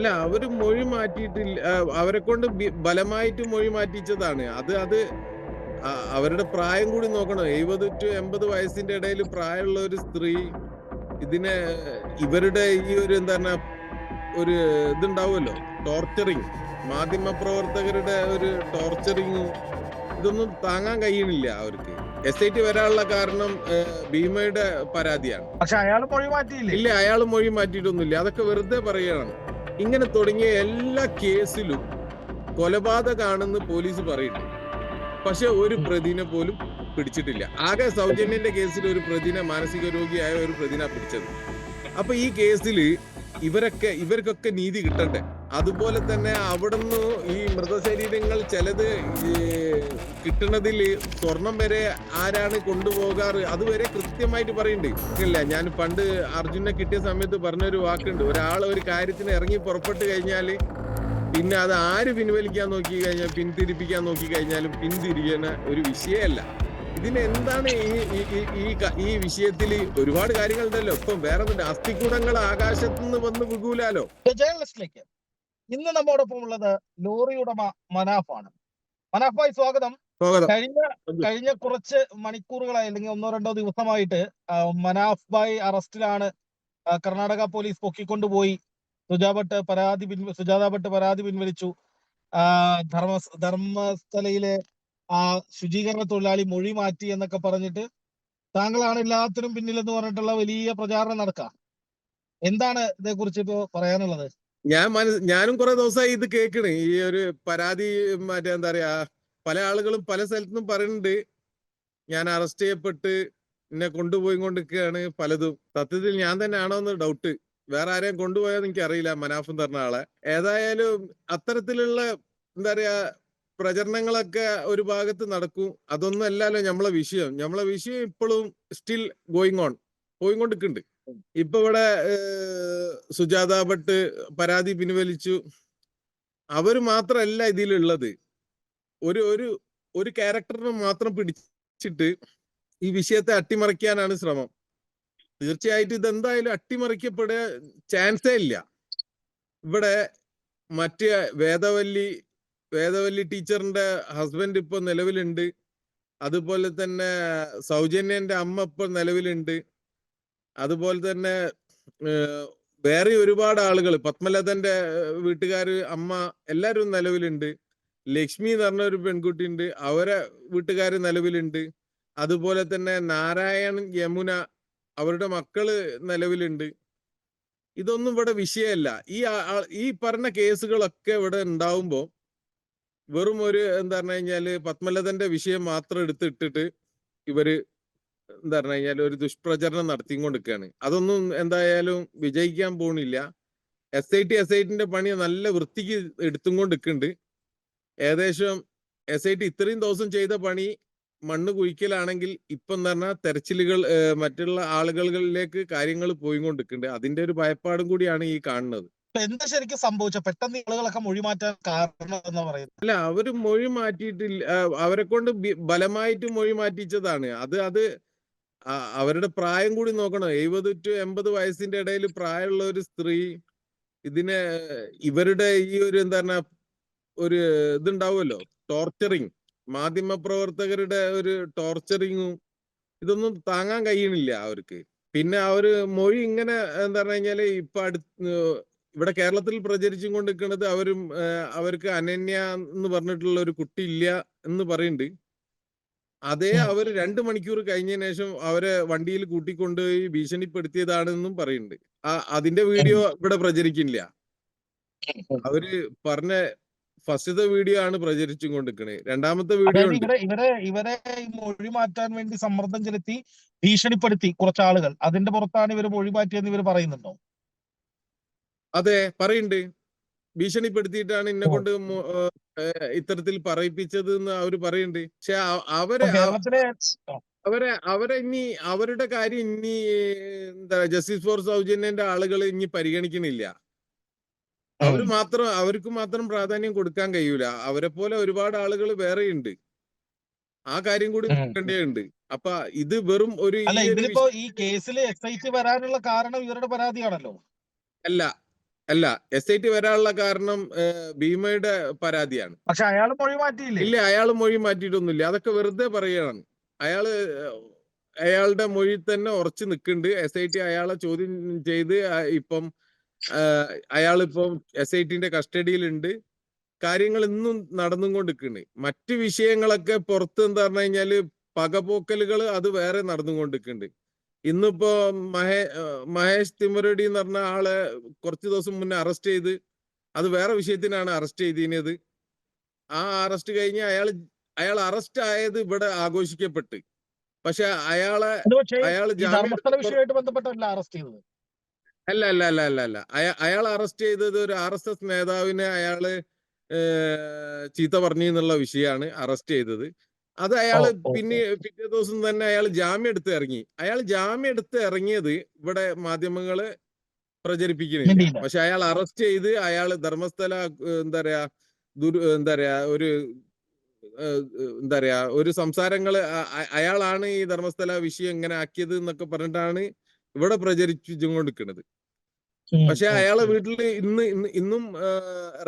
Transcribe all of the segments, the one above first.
അല്ല അവർ മൊഴി മാറ്റിയിട്ടില്ല അവരെ കൊണ്ട് ബലമായിട്ട് മൊഴി മാറ്റിച്ചതാണ് അത് അത് അവരുടെ പ്രായം കൂടി നോക്കണം. എഴുപത് ടു എൺപത് വയസ്സിന്റെ ഇടയിൽ പ്രായമുള്ള ഒരു സ്ത്രീ ഇതിനെ ഇവരുടെ ഈ ഒരു എന്താണ് ഒരു ഇതുണ്ടാവുമല്ലോ ടോർച്ചറിങ് മാധ്യമ പ്രവർത്തകരുടെ ഒരു ടോർച്ചറിങ്ങും ഇതൊന്നും താങ്ങാൻ കഴിയണില്ല അവർക്ക്. എസ് ഐ ടി വരാനുള്ള കാരണം ഭീമയുടെ പരാതിയാണ്. പക്ഷെ അയാൾ മൊഴി മാറ്റിയില്ല? ഇല്ല അയാൾ മൊഴി മാറ്റിയിട്ടൊന്നുമില്ല. അതൊക്കെ വെറുതെ പറയുകയാണ്. ഇങ്ങനെ തുടങ്ങിയ എല്ലാ കേസിലും കൊലപാതകമാണെന്ന് പോലീസ് പറയുന്നു. പക്ഷെ ഒരു പ്രതിനെ പോലും പിടിച്ചിട്ടില്ല. ആകെ സൗജന്യന്റെ കേസിൽ ഒരു പ്രതിനെ മാനസിക രോഗിയായ ഒരു പ്രതിനെ പിടിച്ചത്. അപ്പൊ ഈ കേസിൽ ഇവരൊക്കെ ഇവർക്കൊക്കെ നീതി കിട്ടണ്ടേ? അതുപോലെ തന്നെ അവിടുന്ന് ഈ മൃതശരീരങ്ങൾ ചിലത് കിട്ടുന്നതിൽ സ്വർണം വരെ ആരാണ് കൊണ്ടുപോകാറ്? അതുവരെ കൃത്യമായിട്ട് പറയുന്നുണ്ട് ഇല്ല ഞാൻ പണ്ട് അർജുനെ കിട്ടിയ സമയത്ത് പറഞ്ഞൊരു വാക്കുണ്ട്. ഒരാൾ ഒരു കാര്യത്തിന് ഇറങ്ങി പുറപ്പെട്ട് കഴിഞ്ഞാൽ പിന്നെ അത് ആര് പിൻവലിക്കാൻ നോക്കി കഴിഞ്ഞാൽ പിന്തിരിപ്പിക്കാൻ നോക്കി കഴിഞ്ഞാലും പിന്തിരിയണ ഒരു വിഷയമല്ല. ഇതിനെന്താണ് ഈ ഈ- ഈ- വിഷയത്തിൽ ഒരുപാട് കാര്യങ്ങളുണ്ടല്ലോ. ഇപ്പം വേറെ അസ്ഥികൂടങ്ങൾ ആകാശത്ത് നിന്ന് വന്ന് വികൂലാലോ? ജേർണലിസ്റ്റിലേക്ക് ഇന്ന് നമ്മോടൊപ്പം ഉള്ളത് ലോറി ഉടമ മനാഫാണ്. മനാഫ് ഭായി സ്വാഗതം. കഴിഞ്ഞ കഴിഞ്ഞ കുറച്ച് മണിക്കൂറുകളായി അല്ലെങ്കിൽ ഒന്നോ രണ്ടോ ദിവസമായിട്ട് മനാഫ് ഭായ് അറസ്റ്റിലാണ് കർണാടക പോലീസ് പൊക്കിക്കൊണ്ടുപോയി. സുജാ ഭട്ട് പരാതി പിൻവ സുജാത ഭട്ട് പരാതി പിൻവലിച്ചു. ആ, ധർമ്മ ധർമ്മസ്ഥലയിലെ ആ ശുചീകരണ തൊഴിലാളി മൊഴി മാറ്റി എന്നൊക്കെ പറഞ്ഞിട്ട് താങ്കളാണ് എല്ലാത്തിനും പിന്നിലെന്ന് പറഞ്ഞിട്ടുള്ള വലിയ പ്രചാരണം നടക്കാം. എന്താണ് ഇതേക്കുറിച്ച് ഇപ്പോ പറയാനുള്ളത്? ഞാൻ മനസ് ഞാനും കുറെ ദിവസമായി ഇത് കേൾക്കണ്. ഈ ഒരു പരാതി മറ്റേ എന്താ പറയാ പല ആളുകളും പല സ്ഥലത്തുനിന്നും പറയുന്നുണ്ട് ഞാൻ അറസ്റ്റ് ചെയ്യപ്പെട്ട് എന്നെ കൊണ്ടുപോയി കൊണ്ടിരിക്കുകയാണ് പലതും. സത്യത്തിൽ ഞാൻ തന്നെ ആണോ എന്ന് ഡൗട്ട് വേറെ ആരെയും കൊണ്ടുപോയാൽ എനിക്ക് അറിയില്ല മനാഫും തരുന്ന ആളെ. ഏതായാലും അത്തരത്തിലുള്ള എന്താ പറയാ പ്രചരണങ്ങളൊക്കെ ഒരു ഭാഗത്ത് നടക്കും. അതൊന്നും അല്ലല്ലോ നമ്മളെ വിഷയം. നമ്മളെ വിഷയം ഇപ്പോഴും സ്റ്റിൽ ഗോയിങ് ഓൺ പോയിക്കൊണ്ടിരിക്കുന്നുണ്ട് ഇപ്പൊ ഇവിടെ സുജാത ഭട്ട് പരാതി പിൻവലിച്ചു. അവർ മാത്രമല്ല ഇതിലുള്ളത്. ഒരു ഒരു ഒരു ക്യാരക്ടറിനെ മാത്രം പിടിച്ചിട്ട് ഈ വിഷയത്തെ അട്ടിമറിക്കാനാണ് ശ്രമം. തീർച്ചയായിട്ടും ഇതെന്തായാലും അട്ടിമറിക്കപ്പെടാൻ ചാൻസേ ഇല്ല. ഇവിടെ മറ്റ് വേദവല്ലി വേദവല്ലി ടീച്ചറിന്റെ ഹസ്ബൻഡ് ഇപ്പൊ നിലവിലുണ്ട്. അതുപോലെ തന്നെ സൗജന്യന്റെ അമ്മ ഇപ്പൊ നിലവിലുണ്ട്. അതുപോലെ തന്നെ വേറെ ഒരുപാട് ആളുകൾ പത്മലതന്റെ വീട്ടുകാര് അമ്മ എല്ലാവരും നിലവിലുണ്ട്. ലക്ഷ്മി എന്ന് പറഞ്ഞ ഒരു പെൺകുട്ടി ഉണ്ട് അവരെ വീട്ടുകാർ നിലവിലുണ്ട്. അതുപോലെ തന്നെ നാരായൺ യമുന അവരുടെ മക്കൾ നിലവിലുണ്ട്. ഇതൊന്നും ഇവിടെ വിഷയമല്ല ഈ ഈ പറഞ്ഞ കേസുകളൊക്കെ ഇവിടെ ഉണ്ടാവുമ്പോ വെറും ഒരു എന്താ പറഞ്ഞു കഴിഞ്ഞാൽ പത്മലതന്റെ വിഷയം മാത്രം എടുത്തിട്ടിട്ട് ഇവർ എന്താ പറഞ്ഞു കഴിഞ്ഞാൽ ഒരു ദുഷ്പ്രചരണം നടത്തിക്കൊണ്ടിരിക്കുകയാണ്. അതൊന്നും എന്തായാലും വിജയിക്കാൻ പോണില്ല. S I T S I ടിന്റെ പണി നല്ല വൃത്തിക്ക് എടുത്തും കൊണ്ടിരിക്കുന്നുണ്ട് ഏകദേശം എസ് ഐ ടി ഇത്രയും ദിവസം ചെയ്ത പണി മണ്ണ് കുഴിക്കലാണെങ്കിൽ ഇപ്പം എന്ന് പറഞ്ഞാൽ തെരച്ചിലുകൾ മറ്റുള്ള ആളുകളിലേക്ക് കാര്യങ്ങൾ പോയിക്കൊണ്ടിരിക്കുന്നുണ്ട്. അതിന്റെ ഒരു ഭയപ്പാടും കൂടിയാണ് ഈ കാണുന്നത്. എന്താ ശരിക്കും സംഭവിച്ച പെട്ടെന്ന് ആളുകളൊക്കെ മൊഴി മാറ്റാൻ കാരണം എന്ന് പറയുന്നത്? അല്ല അവർ മൊഴി മാറ്റിയിട്ടില്ല അവരെ കൊണ്ട് ബലമായിട്ട് മൊഴി മാറ്റിച്ചതാണ്. അത് അത് അവരുടെ പ്രായം കൂടി നോക്കണം. എഴുപത് ടു എൺപത് വയസ്സിന്റെ ഇടയിൽ പ്രായമുള്ള ഒരു സ്ത്രീ ഇതിനെ ഇവരുടെ ഈ ഒരു എന്താ പറഞ്ഞ ഒരു ഇതുണ്ടാവുമല്ലോ ടോർച്ചറിങ്. മാധ്യമ പ്രവർത്തകരുടെ ഒരു ടോർച്ചറിങ്ങും ഇതൊന്നും താങ്ങാൻ കഴിയണില്ല അവർക്ക്. പിന്നെ അവർ മൊഴി ഇങ്ങനെ എന്താ പറഞ്ഞു കഴിഞ്ഞാൽ ഇപ്പൊ അടുത്ത് ഇവിടെ കേരളത്തിൽ പ്രചരിച്ചും കൊണ്ടിരിക്കുന്നത് അവരും അവർക്ക് അനന്യ എന്ന് പറഞ്ഞിട്ടുള്ള ഒരു കുട്ടി ഇല്ല എന്ന് പറയുന്നുണ്ട്. അതേ അവർ അവർ രണ്ട് മണിക്കൂർ കഴിഞ്ഞതിന് ശേഷം അവരെ വണ്ടിയിൽ കൂട്ടിക്കൊണ്ടുപോയി ഭീഷണിപ്പെടുത്തിയതാണെന്നും പറയുന്നുണ്ട്. ആ അതിന്റെ വീഡിയോ ഇവിടെ പ്രചരിക്കില്ല അവർ പറഞ്ഞ ഫസ്റ്റത്തെ വീഡിയോ ആണ് പ്രചരിച്ചും കൊണ്ടിരിക്കണേ. രണ്ടാമത്തെ വീഡിയോ ഇവിടെ ഉണ്ട്. ഇവരെ ഇവരെ ഇവരെ മൊഴി മാറ്റാൻ വേണ്ടി സമ്മർദ്ദം ചെലുത്തി ഭീഷണിപ്പെടുത്തി കുറച്ച് ആളുകൾ അതിന്റെ പുറത്താണ് ഇവർ മൊഴി മാറ്റിയെന്ന് ഇവർ പറയുന്നുണ്ടോ? അതെ പറയുന്നുണ്ട്. ഭീഷണിപ്പെടുത്തിയിട്ടാണ് എന്നെ കൊണ്ട് ഇത്തരത്തിൽ പറയിപ്പിച്ചത് എന്ന് അവർ പറയണ്ടി. പക്ഷെ അവരെ അവരെ അവരെ ഇനി അവരുടെ കാര്യം ഇനി എന്താ ജസ്റ്റിസ് ഫോർ സൗജന്യന്റെ ആളുകൾ ഇനി പരിഗണിക്കണില്ല. അവർ മാത്രം അവർക്ക് മാത്രം പ്രാധാന്യം കൊടുക്കാൻ കഴിയൂല. അവരെ പോലെ ഒരുപാട് ആളുകൾ വേറെയുണ്ട്. ആ കാര്യം കൂടി. നോക്കേണ്ടതുണ്ട്. അപ്പൊ ഇത് വെറും ഒരു ഇതിലിപ്പോ ഈ കേസിൽ എക്സൈറ്റ് വരാനുള്ള കാരണം ഇവരുടെ പരാതിയാണല്ലോ. അല്ല അല്ല എസ് ഐ ടി വരാനുള്ള കാരണം ഭീമയുടെ പരാതിയാണ്. പക്ഷെ അയാൾ മൊഴി മാറ്റിയില്ല? ഇല്ല അയാൾ മൊഴി മാറ്റിയിട്ടൊന്നുമില്ല. അതൊക്കെ വെറുതെ പറയുകയാണ് അയാൾ അയാളുടെ മൊഴി തന്നെ ഉറച്ചു നിൽക്കുന്നുണ്ട് എസ് ഐ ടി അയാളെ ചോദ്യം ചെയ്ത് ഇപ്പം അയാളിപ്പം എസ് ഐ ടിന്റെ കസ്റ്റഡിയിലുണ്ട്. കാര്യങ്ങൾ ഇന്നും നടന്നും കൊണ്ടിരിക്കുന്നു മറ്റ് വിഷയങ്ങളൊക്കെ പുറത്ത് എന്താ പറഞ്ഞു കഴിഞ്ഞാൽ പകപോക്കലുകൾ അത് വേറെ നടന്നുകൊണ്ടിരിക്കുന്നുണ്ട് ഇന്നിപ്പോ മഹേ മഹേഷ് തിമരടി എന്ന് പറഞ്ഞ ആളെ കുറച്ച് ദിവസം മുന്നേ അറസ്റ്റ് ചെയ്ത് അത് വേറെ വിഷയത്തിനാണ് അറസ്റ്റ് ചെയ്തിരുന്നത് ആ അറസ്റ്റ് കഴിഞ്ഞ് അയാൾ അയാൾ അറസ്റ്റ് ആയത് ഇവിടെ ആഘോഷിക്കപ്പെട്ട്. പക്ഷെ അയാളെ അയാൾ അയാൾ വിഷയമായിട്ട് ബന്ധപ്പെട്ടല്ല അറസ്റ്റ് ചെയ്തത്? അല്ല അല്ല അല്ല അല്ല അല്ല. അയാൾ അറസ്റ്റ് ചെയ്തത് ഒരു ആർ എസ് എസ് നേതാവിനെ അയാൾ ചീത്ത പറഞ്ഞു എന്നുള്ള വിഷയമാണ് അറസ്റ്റ് ചെയ്തത്. അത് ഓ, പിന്നെ പിറ്റേ ദിവസം തന്നെ അയാൾ ജാമ്യം എടുത്ത് ഇറങ്ങി. അയാൾ ജാമ്യം എടുത്ത് ഇറങ്ങിയത് ഇവിടെ മാധ്യമങ്ങൾ പ്രചരിപ്പിക്കുന്നില്ല. പക്ഷെ അയാൾ അറസ്റ്റ് ചെയ്ത് അയാൾ ധർമ്മസ്ഥല എന്താ പറയാ ദുരു എന്താ പറയാ ഒരു എന്താ പറയാ ഒരു സംസാരങ്ങൾ അയാളാണ് ഈ ധർമ്മസ്ഥല വിഷയം ഇങ്ങനെ ആക്കിയത് എന്നൊക്കെ പറഞ്ഞിട്ടാണ് ഇവിടെ പ്രചരിപ്പിച്ചുകൊണ്ടിരിക്കുന്നത് പക്ഷെ അയാളെ വീട്ടിൽ വീട്ടിൽ ഇന്ന് ഇന്ന് ഇന്നും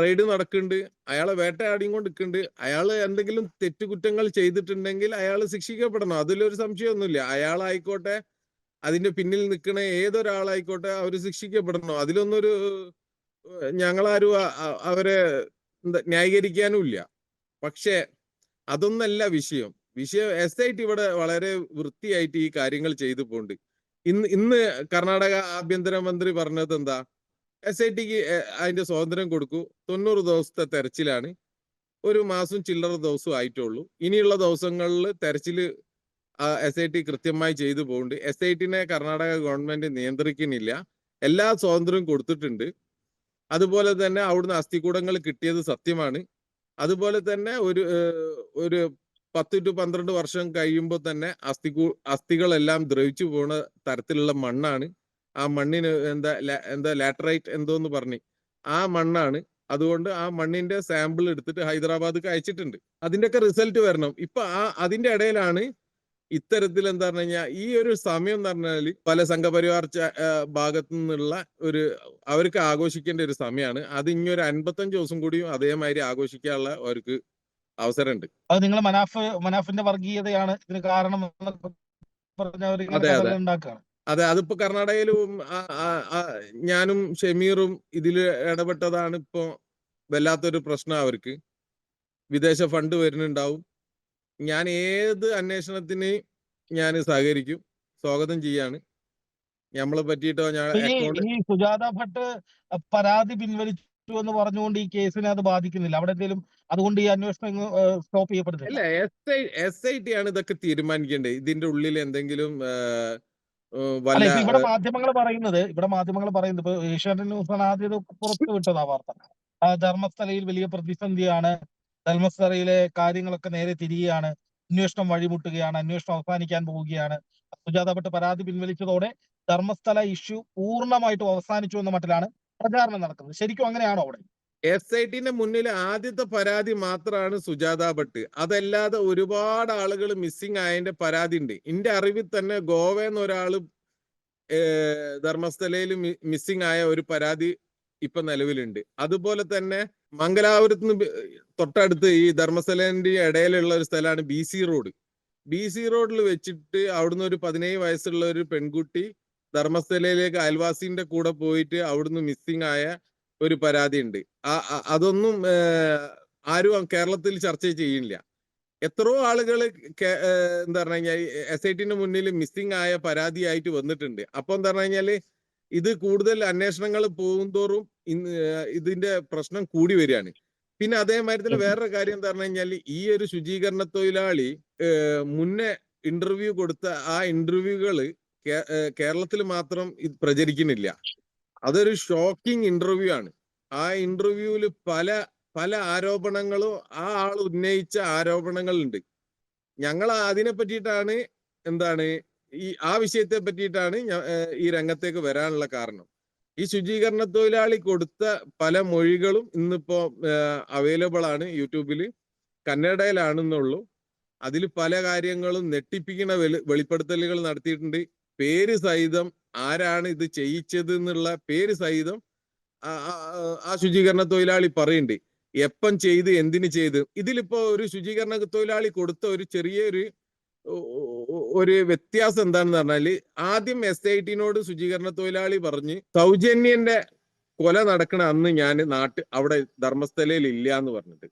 റെയ്ഡ് നടക്കുന്നുണ്ട് അയാളെ വേട്ടയാടിയും കൊണ്ട് നിൽക്കുന്നുണ്ട് അയാൾ എന്തെങ്കിലും തെറ്റുകുറ്റങ്ങൾ ചെയ്തിട്ടുണ്ടെങ്കിൽ അയാൾ ശിക്ഷിക്കപ്പെടണം. അതിലൊരു സംശയമൊന്നുമില്ല. അയാളായിക്കോട്ടെ അതിന്റെ പിന്നിൽ നിൽക്കുന്ന ഏതൊരാളായിക്കോട്ടെ അവർ ശിക്ഷിക്കപ്പെടണം. അതിലൊന്നൊരു ഞങ്ങളാരും അവരെ ന്യായീകരിക്കാനുമില്ല. ന്യായീകരിക്കാനും ഇല്ല പക്ഷേ അതൊന്നല്ല വിഷയം. വിഷയം എസ് ഐ ടി ഇവിടെ വളരെ വൃത്തിയായിട്ട് ഈ കാര്യങ്ങൾ ചെയ്തു പോണ്ട്. ഇന്ന് ഇന്ന് കർണാടക ആഭ്യന്തരമന്ത്രി പറഞ്ഞത് എന്താ? എസ് ഐ ടിക്ക് അതിന്റെ സ്വാതന്ത്ര്യം കൊടുക്കൂ. തൊണ്ണൂറ് ദിവസത്തെ തെരച്ചിലാണ്. ഒരു മാസം ചില്ലറ ദിവസം ആയിട്ടുള്ളൂ. ഇനിയുള്ള ദിവസങ്ങളിൽ തെരച്ചിൽ എസ് ഐ ടി കൃത്യമായി ചെയ്തു പോകുന്നുണ്ട് എസ് ഐ ടിനെ കർണാടക ഗവൺമെന്റ് നിയന്ത്രിക്കുന്നില്ല. എല്ലാ സ്വാതന്ത്ര്യവും കൊടുത്തിട്ടുണ്ട്. അതുപോലെ തന്നെ അവിടുന്ന് അസ്ഥികൂടങ്ങൾ കിട്ടിയത് സത്യമാണ്. അതുപോലെ തന്നെ ഒരു ഒരു പത്ത് ടു പന്ത്രണ്ട് വർഷം കഴിയുമ്പോൾ തന്നെ അസ്ഥികൂ അസ്ഥികളെല്ലാം ദ്രവിച്ചു പോണ തരത്തിലുള്ള മണ്ണാണ്. ആ മണ്ണിന് എന്താ എന്താ ലാറ്ററൈറ്റ് എന്തോന്ന് പറഞ്ഞു. ആ മണ്ണാണ്. അതുകൊണ്ട് ആ മണ്ണിന്റെ സാമ്പിൾ എടുത്തിട്ട് ഹൈദരാബാദ് അയച്ചിട്ടുണ്ട്. അതിന്റെയൊക്കെ റിസൾട്ട് വരണം. ഇപ്പൊ ആ അതിന്റെ ഇടയിലാണ് ഇത്തരത്തിൽ എന്താ പറഞ്ഞു കഴിഞ്ഞാൽ ഈ ഒരു സമയം എന്ന് പറഞ്ഞാൽ പല സംഘപരിവാർ ഭാഗത്തു നിന്നുള്ള ഒരു അവർക്ക് ആഘോഷിക്കേണ്ട ഒരു സമയമാണ് അത് ഇനി ഒരു അൻപത്തഞ്ച് ദിവസം കൂടിയും അതേമാതിരി ആഘോഷിക്കാനുള്ള അവർക്ക് അവസരമുണ്ട്. അത് നിങ്ങൾ മനാഫ് മനാഫിന്റെ വർഗീയതയാണ് ഇതിന് കാരണം അതെ, അതെ. കഥകൾ ഉണ്ടാക്കുകയാണ്. അതെ അതിപ്പോ കർണാടകയിലും ഞാനും ഷമീറും ഇതിൽ ഇടപെട്ടതാണ് ഇപ്പോ വല്ലാത്തൊരു പ്രശ്നം അവർക്ക്. വിദേശ ഫണ്ട് വരുന്നുണ്ടാവും. ഞാൻ ഏത് അന്വേഷണത്തിന് ഞാൻ സഹകരിക്കും സ്വാഗതം ചെയ്യാണ്. നമ്മളെ പറ്റിയിട്ടോ ഞാൻ സുജാത ഭട്ട് പരാതി പിൻവലിച്ചു എന്ന് പറഞ്ഞുകൊണ്ട് ഈ കേസിനെ അത് ബാധിക്കുന്നില്ല. അവിടെ എന്തെങ്കിലും അതുകൊണ്ട് ഈ അന്വേഷണം സ്റ്റോപ്പ് ചെയ്യപ്പെടുന്നില്ല. എസ് ഐ ടി ആണ് ഇതൊക്കെ തീരുമാനിക്കേണ്ടത്. ഇതിന്റെ ഉള്ളിൽ എന്തെങ്കിലും ഇവിടെ മാധ്യമങ്ങൾ പറയുന്നത് ഇവിടെ മാധ്യമങ്ങൾ പറയുന്നത് ഇപ്പൊ ഏഷ്യാനെറ്റ് ന്യൂസാണ് ആദ്യം പുറത്തു വിട്ടത് ആ വാർത്ത ധർമ്മസ്ഥലയിൽ വലിയ പ്രതിസന്ധിയാണ് ധർമ്മസ്ഥലയിലെ കാര്യങ്ങളൊക്കെ നേരെ തിരികെയാണ് അന്വേഷണം വഴിമുട്ടുകയാണ് അന്വേഷണം അവസാനിക്കാൻ പോവുകയാണ്. സുജാത ഭട്ട് പരാതി പിൻവലിച്ചതോടെ ധർമ്മസ്ഥല ഇഷ്യൂ പൂർണമായിട്ടും അവസാനിച്ചു എന്ന മട്ടിലാണ് പ്രചാരണം നടക്കുന്നത്. ശരിക്കും അങ്ങനെയാണോ അവിടെ? എസ് ഐ ടിന്റെ മുന്നിൽ ആദ്യത്തെ പരാതി മാത്രമാണ് സുജാത ഭട്ട്. അതല്ലാതെ ഒരുപാട് ആളുകൾ മിസ്സിംഗ് ആയതിന്റെ പരാതി ഉണ്ട് എന്റെ അറിവിൽ തന്നെ ഗോവ ഏഹ്, ധർമ്മസ്ഥലയിൽ മിസ്സിംഗ് ആയ ഒരു പരാതി ഇപ്പൊ നിലവിലുണ്ട്. അതുപോലെ തന്നെ മംഗലാപുരത്ത് നിന്ന് തൊട്ടടുത്ത് ഈ ധർമ്മസ്ഥലന്റെ ഇടയിലുള്ള ഒരു സ്ഥലമാണ് B C road B C റോഡിൽ വെച്ചിട്ട് അവിടുന്ന് ഒരു പതിനേഴ് വയസ്സുള്ള ഒരു പെൺകുട്ടി ധർമ്മസ്ഥലയിലേക്ക് അയൽവാസിന്റെ കൂടെ പോയിട്ട് അവിടുന്ന് മിസ്സിംഗ് ആയ ഒരു പരാതി ഉണ്ട് അതൊന്നും ആരും കേരളത്തിൽ ചർച്ച ചെയ്യില്ല എത്രയോ ആളുകൾ എന്താ പറഞ്ഞു കഴിഞ്ഞാൽ എസ് ഐ ടിന്റെ മുന്നിൽ മിസ്സിംഗ് ആയ പരാതിയായിട്ട് വന്നിട്ടുണ്ട്. അപ്പൊ എന്താ പറഞ്ഞു കഴിഞ്ഞാൽ ഇത് കൂടുതൽ അന്വേഷണങ്ങൾ പോകുന്തോറും ഇന്ന് ഇതിന്റെ പ്രശ്നം കൂടി വരികയാണ്. പിന്നെ അതേമാതിരി തന്നെ വേറൊരു കാര്യം എന്താ പറഞ്ഞു കഴിഞ്ഞാൽ ഈ ഒരു ശുചീകരണ തൊഴിലാളി മുന്നേ ഇന്റർവ്യൂ കൊടുത്ത ആ ഇന്റർവ്യൂകൾ കേരളത്തിൽ മാത്രം ഇത് പ്രചരിക്കുന്നില്ല. അതൊരു ഷോക്കിംഗ് ഇന്റർവ്യൂ ആണ്. ആ ഇന്റർവ്യൂവിൽ പല പല ആരോപണങ്ങളും ആ ആൾ ഉന്നയിച്ച ആരോപണങ്ങളുണ്ട്. ഞങ്ങൾ അതിനെ പറ്റിയിട്ടാണ് എന്താണ് ഈ ആ വിഷയത്തെ പറ്റിയിട്ടാണ് ഈ രംഗത്തേക്ക് വരാനുള്ള കാരണം. ഈ ശുചീകരണ തൊഴിലാളി കൊടുത്ത പല മൊഴികളും ഇന്നിപ്പോ അവൈലബിൾ ആണ് യൂട്യൂബിൽ കന്നഡയിലാണെന്നുള്ളൂ. അതിൽ പല കാര്യങ്ങളും നെട്ടിപ്പിക്കുന്ന വെളി വെളിപ്പെടുത്തലുകൾ നടത്തിയിട്ടുണ്ട്. പേര് സഹിതം ആരാണ് ഇത് ചെയ്യിച്ചത് എന്നുള്ള പേര് സഹിതം ആ- ശുചീകരണ തൊഴിലാളി പറയുന്നുണ്ട് എപ്പം ചെയ്ത് എന്തിന് ചെയ്ത്? ഇതിലിപ്പോ ഒരു ശുചീകരണ തൊഴിലാളി കൊടുത്ത ഒരു ചെറിയൊരു ഒരു വ്യത്യാസം എന്താണെന്ന് പറഞ്ഞാൽ ആദ്യം എസ് ഐ ടിനോട് ശുചീകരണ തൊഴിലാളി പറഞ്ഞ് സൗജന്യന്റെ കൊല നടക്കണ അന്ന് ഞാൻ നാട്ട് അവിടെ ധർമ്മസ്ഥലയിൽ ഇല്ല എന്ന് പറഞ്ഞിട്ട്.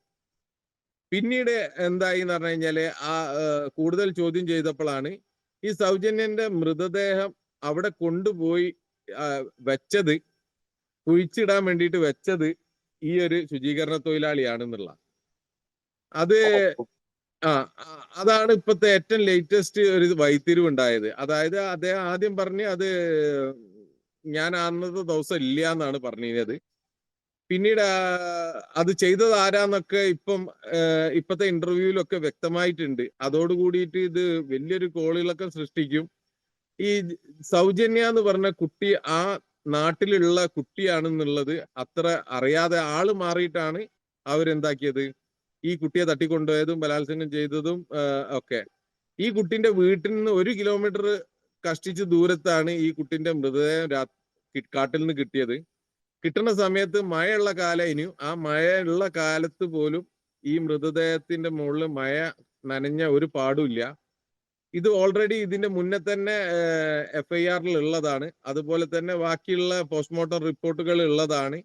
പിന്നീട് എന്തായി എന്ന് പറഞ്ഞു കഴിഞ്ഞാൽ ആ കൂടുതൽ ചോദ്യം ചെയ്തപ്പോഴാണ് ഈ സൗജന്യന്റെ മൃതദേഹം അവിടെ കൊണ്ടുപോയി വെച്ചത് കുഴിച്ചിടാൻ വേണ്ടിയിട്ട് വെച്ചത് ഈ ഒരു ശുചീകരണ തൊഴിലാളിയാണെന്നുള്ള അത് ആ അതാണ് ഇപ്പത്തെ ഏറ്റവും ലേറ്റസ്റ്റ് ഒരു വൈത്തിരിവ് ഉണ്ടായത് അതായത് അദ്ദേഹം ആദ്യം പറഞ്ഞ് അത് ഞാൻ അന്നത്തെ ദിവസം ഇല്ല എന്നാണ് പറഞ്ഞത് പിന്നീട് അത് ചെയ്തത് ആരാന്നൊക്കെ ഇപ്പം ഇപ്പത്തെ ഇന്റർവ്യൂവിലൊക്കെ വ്യക്തമായിട്ടുണ്ട്. അതോട് കൂടിയിട്ട് ഇത് വലിയൊരു കോളിളക്കം സൃഷ്ടിക്കും. ഈ സൗജന്യ എന്ന് പറഞ്ഞ കുട്ടി ആ നാട്ടിലുള്ള കുട്ടിയാണെന്നുള്ളത് അത്ര അറിയാതെ ആൾ മാറിയിട്ടാണ് അവരെന്താക്കിയത്? ഈ കുട്ടിയെ തട്ടിക്കൊണ്ടുപോയതും ബലാത്സംഗം ചെയ്തതും ഒക്കെ. ഈ കുട്ടിന്റെ വീട്ടിൽ നിന്ന് ഒരു കിലോമീറ്റർ കഷ്ടിച്ച് ദൂരത്താണ് ഈ കുട്ടിന്റെ മൃതദേഹം കാട്ടിൽ നിന്ന് കിട്ടിയത്. കിട്ടുന്ന സമയത്ത് മഴയുള്ള കാലം ആ മഴയുള്ള കാലത്ത് പോലും ഈ മൃതദേഹത്തിന്റെ മുകളിൽ മഴ നനഞ്ഞ ഒരു പാടുമില്ല. ഇത് ഓൾറെഡി ഇതിന്റെ മുന്നേ തന്നെ എഫ് ഐ ആറിൽ ഉള്ളതാണ്. അതുപോലെ തന്നെ ബാക്കിയുള്ള പോസ്റ്റ്മോർട്ടം റിപ്പോർട്ടുകൾ ഉള്ളതാണ്.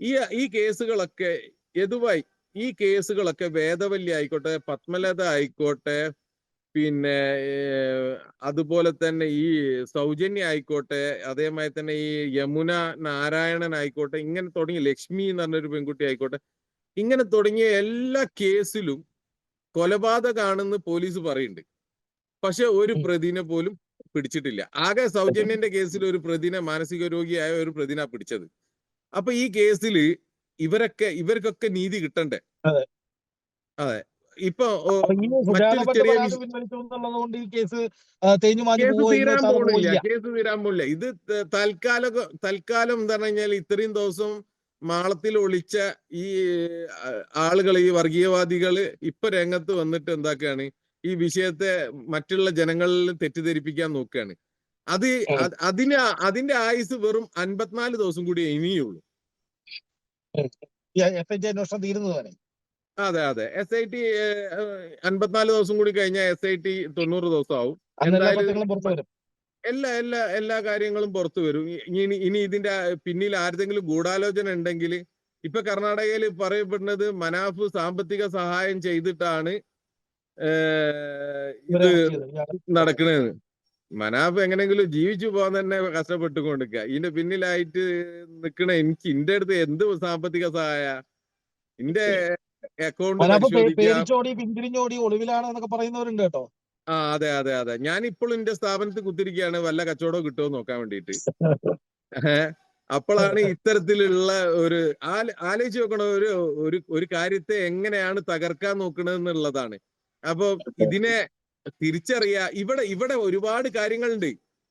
ഈ ഈ കേസുകളൊക്കെ എതുവായി ഈ കേസുകളൊക്കെ വേദവല്ലി ആയിക്കോട്ടെ പത്മലത ആയിക്കോട്ടെ പിന്നെ അതുപോലെ തന്നെ ഈ സൗജന്യ ആയിക്കോട്ടെ അതേമാതിരി തന്നെ ഈ യമുന നാരായണൻ ആയിക്കോട്ടെ ഇങ്ങനെ തുടങ്ങി ലക്ഷ്മി എന്ന് പറഞ്ഞൊരു പെൺകുട്ടി ആയിക്കോട്ടെ ഇങ്ങനെ തുടങ്ങിയ എല്ലാ കേസിലും കൊലപാതകമാണെന്ന് പോലീസ് പറയുന്നുണ്ട് പക്ഷെ ഒരു പ്രതിനെ പോലും പിടിച്ചിട്ടില്ല. ആകെ സൗജന്യന്റെ കേസിൽ ഒരു പ്രതിനെ മാനസിക രോഗിയായ ഒരു പ്രതിന പിടിച്ചത്. അപ്പൊ ഈ കേസിൽ ഇവരൊക്കെ ഇവർക്കൊക്കെ നീതി കിട്ടണ്ടേ? അതെ. ഇപ്പൊ മറ്റൊരു ചെറിയ ഈ കേസ് തേഞ്ഞു തീരാൻ പോണില്ല കേസ് തീരാൻ പോണില്ല. ഇത് തൽക്കാല തൽക്കാലം എന്താ കഴിഞ്ഞാൽ ഇത്രയും ദിവസം മാളത്തിൽ ഒളിച്ച ഈ ആളുകൾ ഈ വർഗീയവാദികൾ ഇപ്പൊ രംഗത്ത് വന്നിട്ട് എന്താക്കുകയാണ് ഈ വിഷയത്തെ മറ്റുള്ള ജനങ്ങളിൽ തെറ്റിദ്ധരിപ്പിക്കാൻ നോക്കുകയാണ് അത്. അതിന് അതിന്റെ ആയുസ് വെറും അൻപത്തിനാല് ദിവസം കൂടി ഇനിയുള്ളൂ. എഫ് ഐ അന്വേഷണം വരെ. അതെ അതെ. എസ് ഐ ടി അൻപത്തിനാല് ദിവസം കൂടി കഴിഞ്ഞാൽ എസ് ഐ ടി തൊണ്ണൂറ് ദിവസം ആവും എല്ലാ എന്തായാലും എല്ലാ എല്ലാ എല്ലാ കാര്യങ്ങളും പുറത്തു വരും. ഇനി ഇനി ഇതിന്റെ പിന്നിൽ ആരുടെങ്കിലും ഗൂഢാലോചന ഉണ്ടെങ്കിൽ ഇപ്പൊ കർണാടകയിൽ പറയപ്പെടുന്നത് മനാഫ് സാമ്പത്തിക സഹായം ചെയ്തിട്ടാണ് ഇത് നടക്കുന്നത് മനാഫ് എങ്ങനെങ്കിലും ജീവിച്ചു പോകാൻ തന്നെ കഷ്ടപ്പെട്ടുകൊണ്ടിരിക്കുക ഇതിന്റെ പിന്നിലായിട്ട് നിൽക്കണ എനിക്ക് ഇന്റെ അടുത്ത് എന്ത് സാമ്പത്തിക സഹായ? ഇന്റെ അക്കൗണ്ട് മനാഫ് പേ- പരിശോധിക്കാം. പേടിച്ചോടി പിന്തിരിഞ്ഞോടി ഒളിവിലാണ് എന്നൊക്കെ പറയുന്നവരുണ്ട് കേട്ടോ ആ അതെ അതെ അതെ. ഞാൻ ഇപ്പോൾ എന്റെ സ്ഥാപനത്തിൽ കുത്തിരിക്കുകയാണ് വല്ല കച്ചവടവും കിട്ടുമോ നോക്കാൻ വേണ്ടിയിട്ട് അപ്പോഴാണ് ഇത്തരത്തിലുള്ള ഒരു ആല- ആലോചിച്ച് നോക്കണ ഒരു ഒരു ഒരു കാര്യത്തെ എങ്ങനെയാണ് തകർക്കാൻ നോക്കണെന്നുള്ളതാണ് അപ്പൊ ഇതിനെ തിരിച്ചറിയാ ഇവിടെ ഇവിടെ ഒരുപാട് കാര്യങ്ങളുണ്ട്.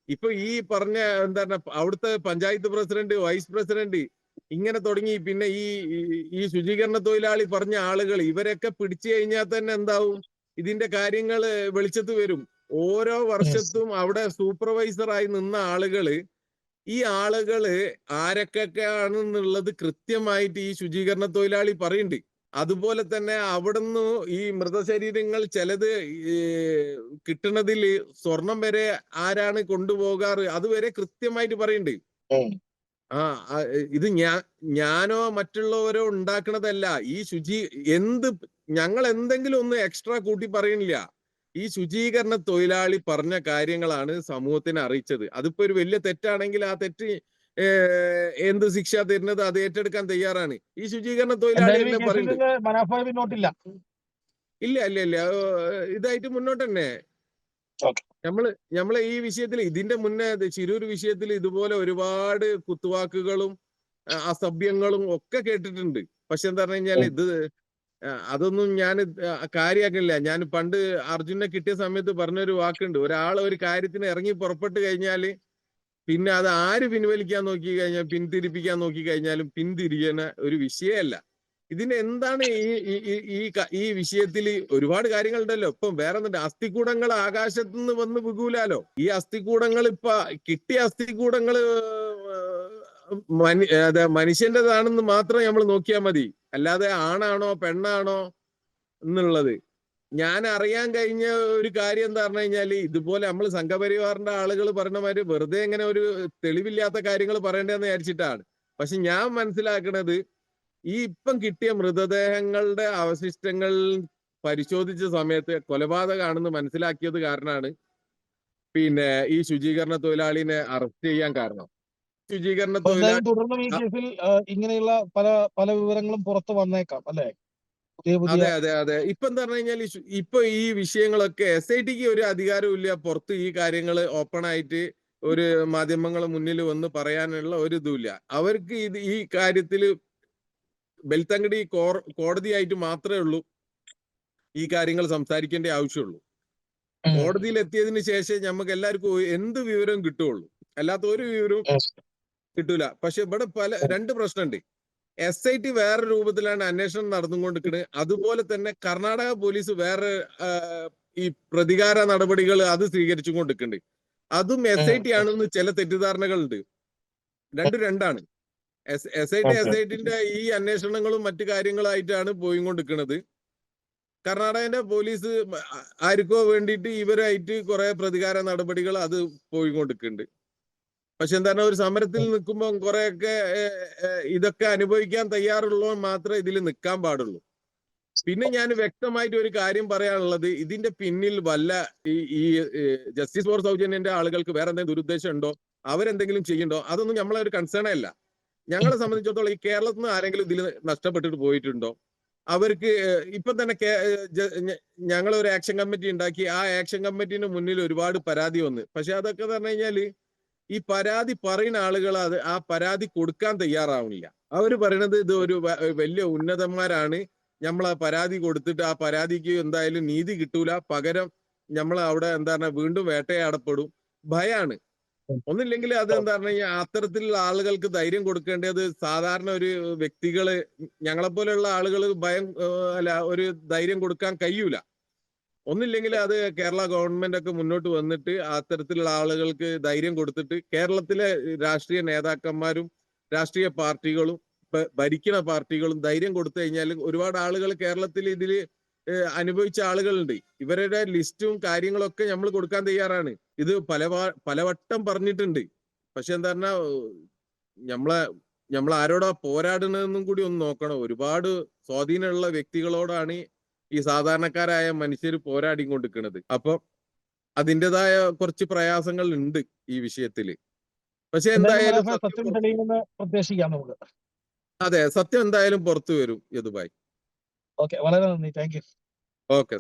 ഇപ്പൊ ഈ പറഞ്ഞ എന്താണ് അവിടുത്തെ പഞ്ചായത്ത് പ്രസിഡന്റ് വൈസ് പ്രസിഡന്റ് ഇങ്ങനെ തുടങ്ങി. പിന്നെ ഈ ഈ- ശുചീകരണ തൊഴിലാളി പറഞ്ഞ ആളുകൾ ഇവരൊക്കെ പിടിച്ചു കഴിഞ്ഞാൽ തന്നെ എന്താവും? ഇതിന്റെ കാര്യങ്ങൾ വെളിച്ചത്ത് വരും. ഓരോ വർഷത്തും അവിടെ സൂപ്പർവൈസറായി നിന്ന ആളുകൾ ഈ ആളുകൾ ആരൊക്കെയാണെന്നുള്ളത് കൃത്യമായിട്ട് ഈ ശുചീകരണ തൊഴിലാളി പറയുന്നുണ്ട്. അതുപോലെ തന്നെ അവിടുന്ന് ഈ മൃതശരീരങ്ങൾ ചിലത് കിട്ടണതിൽ കിട്ടുന്നതിൽ സ്വർണം വരെ ആരാണ് കൊണ്ടുപോകാറ്? അതുവരെ കൃത്യമായിട്ട് പറയുന്നുണ്ട്. ആ ഇത് ഞാൻ ഞാനോ മറ്റുള്ളവരോ ഉണ്ടാക്കണതല്ല. ഈ ശുചി എന്ത് ഞങ്ങൾ എന്തെങ്കിലും ഒന്ന് എക്സ്ട്രാ കൂട്ടി പറയണില്ല. ഈ ശുചീകരണ തൊഴിലാളി പറഞ്ഞ കാര്യങ്ങളാണ് സമൂഹത്തിനെ അറിയിച്ചത്. അതിപ്പോ ഒരു വലിയ തെറ്റാണെങ്കിൽ ആ തെറ്റ് എന്ത് ശിക്ഷ തരുന്നത് അത് ഏറ്റെടുക്കാൻ തയ്യാറാണ്. ഈ ശുചീകരണ തൊഴിലാളി പറയുന്നത്? ഇല്ല ഇല്ല ഇല്ല. ഇതായിട്ട് മുന്നോട്ട് തന്നെ. നമ്മൾ നമ്മളെ ഈ വിഷയത്തിൽ ഇതിന്റെ മുന്നേ ചിരൂർ വിഷയത്തിൽ ഇതുപോലെ ഒരുപാട് കുത്തുവാക്കുകളും അസഭ്യങ്ങളും ഒക്കെ കേട്ടിട്ടുണ്ട്. പക്ഷെ എന്താ പറഞ്ഞു കഴിഞ്ഞാൽ ഇത് അതൊന്നും ഞാൻ കാര്യമാക്കണില്ല ഞാൻ പണ്ട് അർജുനെ കിട്ടിയ സമയത്ത് പറഞ്ഞൊരു വാക്കുണ്ട്. ഒരാൾ ഒരു കാര്യത്തിന് ഇറങ്ങി പുറപ്പെട്ട് കഴിഞ്ഞാൽ പിന്നെ അത് ആര് പിൻവലിക്കാൻ നോക്കി കഴിഞ്ഞാൽ പിന്തിരിപ്പിക്കാൻ നോക്കി കഴിഞ്ഞാലും പിന്തിരിയണ ഒരു വിഷയമല്ല ഇതിന് എന്താണ് ഈ ഈ ഈ- വിഷയത്തിൽ ഒരുപാട് കാര്യങ്ങളുണ്ടല്ലോ. ഇപ്പം വേറെ ഒന്നുണ്ട് അസ്ഥികൂടങ്ങൾ ആകാശത്ത് നിന്ന് വന്ന് വികൂലാലോ? ഈ അസ്ഥികൂടങ്ങൾ ഇപ്പൊ കിട്ടിയ അസ്ഥികൂടങ്ങൾ മനു മനുഷ്യന്റേതാണെന്ന് മാത്രം നമ്മൾ നോക്കിയാൽ മതി. അല്ലാതെ ആണാണോ പെണ്ണാണോ എന്നുള്ളത്. ഞാൻ അറിയാൻ കഴിഞ്ഞ ഒരു കാര്യം എന്താ പറഞ്ഞു കഴിഞ്ഞാൽ ഇതുപോലെ നമ്മൾ സംഘപരിവാറിന്റെ ആളുകൾ പറഞ്ഞ മാതിരി വെറുതെ ഇങ്ങനെ ഒരു തെളിവില്ലാത്ത കാര്യങ്ങൾ പറയണ്ടെന്ന് വിചാരിച്ചിട്ടാണ്. പക്ഷെ ഞാൻ മനസ്സിലാക്കണത് ഈ ഇപ്പം കിട്ടിയ മൃതദേഹങ്ങളുടെ അവശിഷ്ടങ്ങൾ പരിശോധിച്ച സമയത്ത് കൊലപാതകമാണെന്ന് മനസ്സിലാക്കിയത് കാരണമാണ് പിന്നെ ഈ ശുചീകരണ തൊഴിലാളിനെ അറസ്റ്റ് ചെയ്യാൻ കാരണം. ശുചീകരണ തൊഴിലാളി തുടർന്നും ഈ കേസിൽ ഇങ്ങനെയുള്ള പല പല വിവരങ്ങളും പുറത്തു വന്നേക്കാം അല്ലെ? അതെ അതെ അതെ. ഇപ്പൊ എന്താ പറഞ്ഞു കഴിഞ്ഞാൽ ഇപ്പൊ ഈ വിഷയങ്ങളൊക്കെ എസ് ഐ ടിക്ക് ഒരു അധികാരവും ഇല്ല പുറത്ത് ഈ കാര്യങ്ങൾ ഓപ്പൺ ആയിട്ട് ഒരു മാധ്യമങ്ങളെ മുന്നിൽ വന്ന് പറയാനുള്ള ഒരു ഇതുമില്ല. അവർക്ക് ഇത് ഈ കാര്യത്തിൽ ബെൽത്തങ്കടി കോർ കോടതിയായിട്ട് മാത്രമേ ഉള്ളൂ ഈ കാര്യങ്ങൾ സംസാരിക്കേണ്ട ആവശ്യമുള്ളൂ. കോടതിയിൽ എത്തിയതിന് ശേഷം നമുക്ക് എല്ലാവർക്കും എന്ത് വിവരവും കിട്ടുള്ളൂ അല്ലാത്ത ഒരു വിവരവും കിട്ടൂല. പക്ഷെ ഇവിടെ പല രണ്ട് പ്രശ്നമുണ്ട്. എസ് ഐ ടി വേറെ രൂപത്തിലാണ് അന്വേഷണം നടന്നുകൊണ്ടിരിക്കുന്നത് അതുപോലെ തന്നെ കർണാടക പോലീസ് വേറെ ഈ പ്രതികാര നടപടികൾ അത് സ്വീകരിച്ചു കൊണ്ടിരിക്കുന്നുണ്ട് അതും എസ് ഐ ടി ആണെന്ന് ചില തെറ്റിദ്ധാരണകളുണ്ട്. രണ്ടും രണ്ടാണ്. S S I T. S I ടിന്റെ ഈ അന്വേഷണങ്ങളും മറ്റു കാര്യങ്ങളായിട്ടാണ് പോയിക്കൊണ്ടിരിക്കുന്നത് കർണാടകന്റെ പോലീസ് ആർക്കോ വേണ്ടിയിട്ട് ഇവരായിട്ട് കുറെ പ്രതികാര നടപടികൾ അത് പോയിക്കൊണ്ടിരിക്കുന്നുണ്ട്. പക്ഷെ എന്താണ് ഒരു സമരത്തിൽ നിൽക്കുമ്പോൾ കുറെയൊക്കെ ഇതൊക്കെ അനുഭവിക്കാൻ തയ്യാറുള്ളവൻ മാത്രമേ ഇതിൽ നിൽക്കാൻ പാടുള്ളൂ. പിന്നെ ഞാൻ വ്യക്തമായിട്ട് ഒരു കാര്യം പറയാനുള്ളത് ഇതിന്റെ പിന്നിൽ വല്ല ഈ ഈ ജസ്റ്റിസ് ഫോർ സൗജന്യന്റെ ആളുകൾക്ക് വേറെ എന്തെങ്കിലും ദുരുദ്ദേശം ഉണ്ടോ? അവരെന്തെങ്കിലും ചെയ്യണ്ടോ അതൊന്നും നമ്മളെ ഒരു കൺസേൺ അല്ല. ഞങ്ങളെ സംബന്ധിച്ചിടത്തോളം ഈ കേരളത്തിൽ നിന്ന് ആരെങ്കിലും ഇതിൽ നഷ്ടപ്പെട്ടിട്ട് പോയിട്ടുണ്ടോ? അവർക്ക് ഇപ്പൊ തന്നെ ഞങ്ങൾ ഒരു ആക്ഷൻ കമ്മിറ്റി ഉണ്ടാക്കി. ആ ആക്ഷൻ കമ്മിറ്റിന് മുന്നിൽ ഒരുപാട് പരാതി വന്ന്. പക്ഷെ അതൊക്കെ പറഞ്ഞു കഴിഞ്ഞാൽ ഈ പരാതി പറയുന്ന ആളുകൾ അത് ആ പരാതി കൊടുക്കാൻ തയ്യാറാവുന്നില്ല അവർ പറയണത് ഇത് ഒരു വലിയ ഉന്നതന്മാരാണ്. നമ്മൾ ആ പരാതി കൊടുത്തിട്ട് ആ പരാതിക്ക് എന്തായാലും നീതി കിട്ടൂല. പകരം നമ്മൾ അവിടെ എന്താ പറഞ്ഞ വീണ്ടും വേട്ടയാടപ്പെടും. ഭയാണ്. ഒന്നില്ലെങ്കിൽ അത് എന്താ പറഞ്ഞു കഴിഞ്ഞാൽ അത്തരത്തിലുള്ള ആളുകൾക്ക് ധൈര്യം കൊടുക്കേണ്ടത് സാധാരണ ഒരു വ്യക്തികൾ ഞങ്ങളെ പോലെയുള്ള ആളുകൾ ഭയം അല്ല ഒരു ധൈര്യം കൊടുക്കാൻ കഴിയൂല. ഒന്നില്ലെങ്കിൽ അത് കേരള ഗവൺമെന്റ് ഒക്കെ മുന്നോട്ട് വന്നിട്ട് അത്തരത്തിലുള്ള ആളുകൾക്ക് ധൈര്യം കൊടുത്തിട്ട് കേരളത്തിലെ രാഷ്ട്രീയ നേതാക്കന്മാരും രാഷ്ട്രീയ പാർട്ടികളും ഭരിക്കുന്ന പാർട്ടികളും ധൈര്യം കൊടുത്തു കഴിഞ്ഞാൽ ഒരുപാട് ആളുകൾ കേരളത്തിൽ ഇതിൽ ഏഹ്, അനുഭവിച്ച ആളുകളുണ്ട്. ഇവരുടെ ലിസ്റ്റും കാര്യങ്ങളൊക്കെ നമ്മൾ കൊടുക്കാൻ തയ്യാറാണ്. ഇത് പല പലവട്ടം പറഞ്ഞിട്ടുണ്ട്. പക്ഷെ എന്താ പറഞ്ഞാ നമ്മളെ നമ്മൾ ആരോടാ പോരാടുന്നതെന്നും കൂടി ഒന്ന് നോക്കണം. ഒരുപാട് സ്വാധീനമുള്ള വ്യക്തികളോടാണ് ഈ സാധാരണക്കാരായ മനുഷ്യർ പോരാടിക്കൊണ്ടിരിക്കുന്നത് അപ്പൊ അതിന്റെതായ കുറച്ച് പ്രയാസങ്ങൾ ഉണ്ട് ഈ വിഷയത്തിൽ. പക്ഷെ എന്തായാലും അതെ സത്യം എന്തായാലും പുറത്തു വരും യദുബായ്. ഓക്കെ വളരെ നന്ദി താങ്ക് യു ഓക്കെ